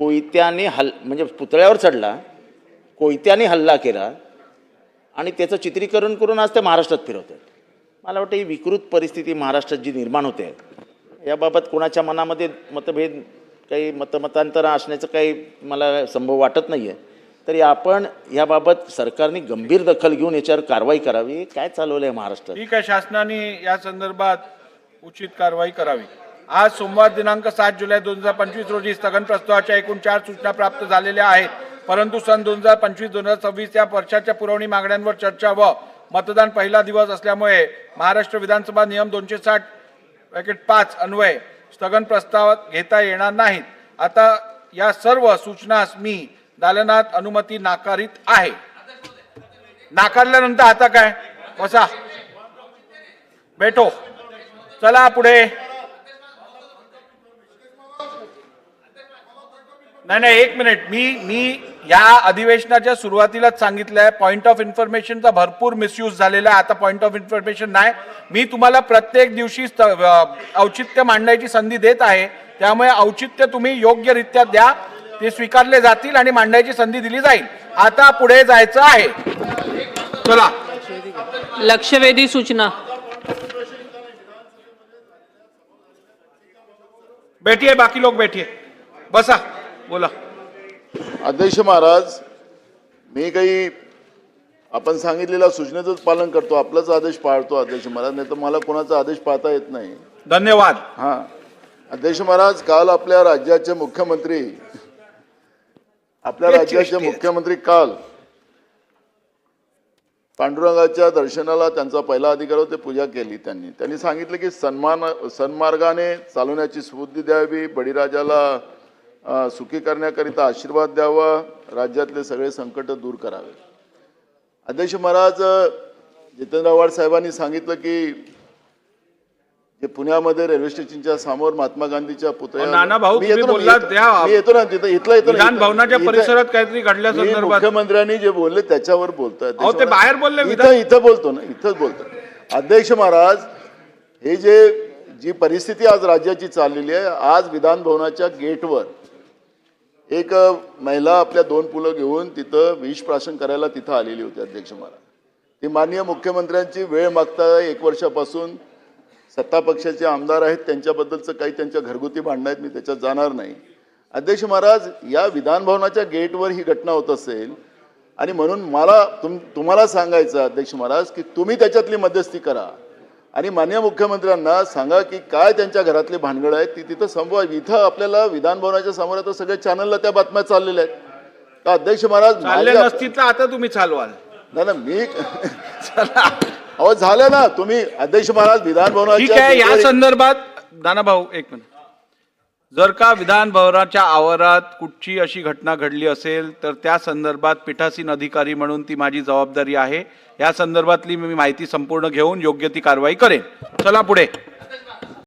कोयत्याने हल म्हणजे पुतळ्यावर चढला कोयत्याने हल्ला केला आणि त्याचं चित्रीकरण करून आज ते महाराष्ट्रात फिरवत आहेत मला वाटतं ही विकृत परिस्थिती महाराष्ट्रात जी निर्माण होते आहे याबाबत कोणाच्या मनामध्ये मतभेद काही मतमतांतर असण्याचं काही मला संभव वाटत नाही आहे तरी आपण याबाबत सरकारने गंभीर दखल घेऊन याच्यावर कारवाई करावी. काय चालवलं आहे महाराष्ट्रात? ठीक आहे शासनाने या संदर्भात उचित कारवाई करावी. आज सोमवार दिनांक सात जुलै दोन हजार पंचवीस रोजी स्थगन प्रस्तावाच्या एकूण चार सूचना प्राप्त झालेल्या आहेत. परंतु सन दोन हजार पंचवीस दोन हजार सव्वीस या वर्षाच्या पुरवणी मागण्यांवर चर्चा व मतदान पहिला दिवस असल्यामुळे महाराष्ट्र विधानसभा नियम दोनशे साठ पॅकेट पाच अन्वये स्थगन प्रस्ताव घेता येणार नाहीत. आता या सर्व सूचनास मी दालनात अनुमती नाकारित आहे. नाकारल्यानंतर आता काय? बसा. बेटो चला पुढे. नाही नाही एक मिनिट. मी मी या अधिवेशनाच्या सुरुवातीलाच सांगितलंय पॉइंट ऑफ इन्फॉर्मेशनचा भरपूर मिसयूज झालेला आहे. आता पॉइंट ऑफ इन्फॉर्मेशन नाही. मी तुम्हाला प्रत्येक दिवशी औचित्य मांडण्याची संधी देत आहे. त्यामुळे औचित्य तुम्ही योग्यरित्या द्या. ते स्वीकारले जातील आणि मांडायची संधी दिली जाईल. आता पुढे जायचं आहे. चला. लक्षवेधी सूचना. बैठिए बाकी लोग बैठिए बसा. बोला. अध्यक्ष महाराज मी काही आपण सांगितलेल्या सूचनेचंच पालन करतो आपलाच आदेश पाळतो अध्यक्ष महाराज नाही तर मला कोणाचा आदेश पाळता येत नाही. धन्यवाद. हा. अध्यक्ष महाराज काल आपल्या राज्याचे मुख्यमंत्री आपल्या राज्याचे. मुख्यमंत्री काल पांडुरंगाच्या दर्शनाला त्यांचा पहिला अधिकार होते पूजा केली त्यांनी. त्यांनी सांगितलं की सन्मान सन्मार्गाने चालवण्याची स्फूर्ती द्यावी बळीराजाला सुखी करण्याकरिता आशीर्वाद द्यावा राज्यातले सगळे संकट दूर करावे. अध्यक्ष महाराज जितेंद्र आव्हाड साहेबांनी सांगितलं की जे पुण्यामध्ये रेल्वे स्टेशनच्या समोर महात्मा गांधीच्या पुतळ्या नाना भाऊ, येतो ना, तिथं इथलं येतो भवनाच्या परिसरात काहीतरी घडल्या मुख्यमंत्र्यांनी जे बोलले त्याच्यावर अहो, ते. बाहेर बोलले इथं इथं बोलतो ना इथंच बोलतो. अध्यक्ष महाराज हे जे जी परिस्थिती आज राज्याची चाललेली आहे आज विधान भवनाच्या गेटवर एक महिला आपल्या दोन पुलं घेऊन तिथं विष प्राशन करायला तिथं आलेली होती अध्यक्ष महाराज. ती माननीय मुख्यमंत्र्यांची वेळ मागता एक वर्षापासून सत्ता पक्षाचे आमदार आहेत त्यांच्याबद्दलचं काही त्यांच्या घरगुती भांडणं आहेत मी त्याच्यात जाणार नाही. अध्यक्ष महाराज या विधान भवनाच्या गेटवर ही घटना होत असेल आणि म्हणून मला तुम तुम्हाला सांगायचं अध्यक्ष महाराज की तुम्ही त्याच्यातली मध्यस्थी करा. आणि मान्य मुख्यमंत्र्यांना सांगा की काय त्यांच्या घरातली भानगड आहेत? ती तिथं संभवा इथं आपल्याला विधान भवनाच्या समोर आता सगळ्या चॅनलला त्या बातम्या चाललेल्या आहेत. तर अध्यक्ष महाराज नसतील तर आता तुम्ही चालवाल. नाही ना मी अहो झालं ना. तुम्ही अध्यक्ष महाराज विधान ठीक भवनाच्या आहे या संदर्भात दाना भाऊ एक मिनिट. जर का विधान भवनाच्या आवारात कुठची अशी घटना घडली असेल तर त्या संदर्भात पीठासीन अधिकारी म्हणून ती माझी जबाबदारी आहे. या संदर्भातली मी माहिती संपूर्ण घेऊन योग्य ती कारवाई करेन. चला पुढे.